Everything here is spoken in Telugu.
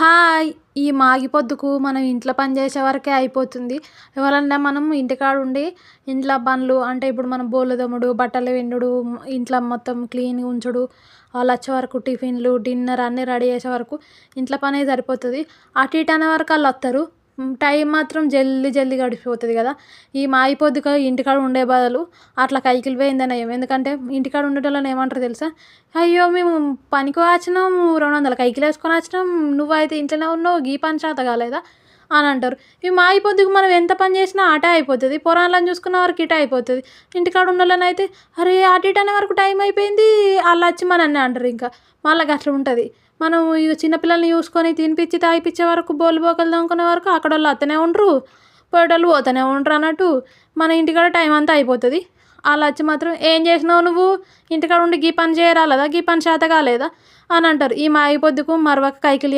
హాయ్ ఈ మాగి పొద్దుకు మనం ఇంట్లో పని చేసే వరకే అయిపోతుంది. ఎవరన్నా మనం ఇంటికాడ ఉండి ఇంట్లో పనులు అంటే ఇప్పుడు మనం బోళ్ళు దమ్ముడు బట్టలు వెండుడు ఇంట్లో మొత్తం క్లీన్గా ఉంచుడు వాళ్ళు వచ్చే వరకు టిఫిన్లు డిన్నర్ అన్నీ రెడీ చేసే వరకు ఇంట్లో పనే సరిపోతుంది. అటు ఇటు అనే వరకు వాళ్ళు వస్తారు టైం మాత్రం జల్దీ జల్దీ గడిచిపోతుంది కదా. ఈ మాయిపోద్ది కదా ఇంటికాడ ఉండే బదులు అట్లా కైకిలు పోయిందే నయం ఎందుకంటే ఇంటికాడ ఉండేటోళ్ళని ఏమంటారు తెలుసా? అయ్యో మేము పనికి వచ్చినాం రెండు వందల కైకిలు వేసుకొని వచ్చినాం నువ్వైతే ఇంట్లోనే ఉన్నావు గీ పని చేత కాలేదా? అని అంటారు. ఇవి మాగి మనం ఎంత పని చేసినా అటే అయిపోతుంది. పొరాలను చూసుకున్న వరకు ఇటే అయిపోతుంది. ఇంటికాడ ఉన్న వాళ్ళని అయితే అరే అటు ఇటు అనే వరకు టైం అయిపోయింది వాళ్ళు వచ్చి మనల్ని అంటారు ఇంకా. మళ్ళీ అట్లా ఉంటుంది. మనం ఇక చిన్నపిల్లల్ని చూసుకొని తినిపించి తాగిపించే వరకు బోలు బోకలు దొంగకునే వరకు అక్కడ వాళ్ళు వస్తూనే ఉండరు పోయేటోళ్ళు పోతూనే ఉండరు అన్నట్టు మన ఇంటికాడ టైం అంతా అయిపోతుంది. వాళ్ళు వచ్చి మాత్రం ఏం చేసినావు నువ్వు? ఇంటికాడ ఉండి గీ పని చేయరాలేదా? గీ పని చేత కాలేదా అని అంటారు. ఈ మాగి పొద్దుకు మరొక కైకిలి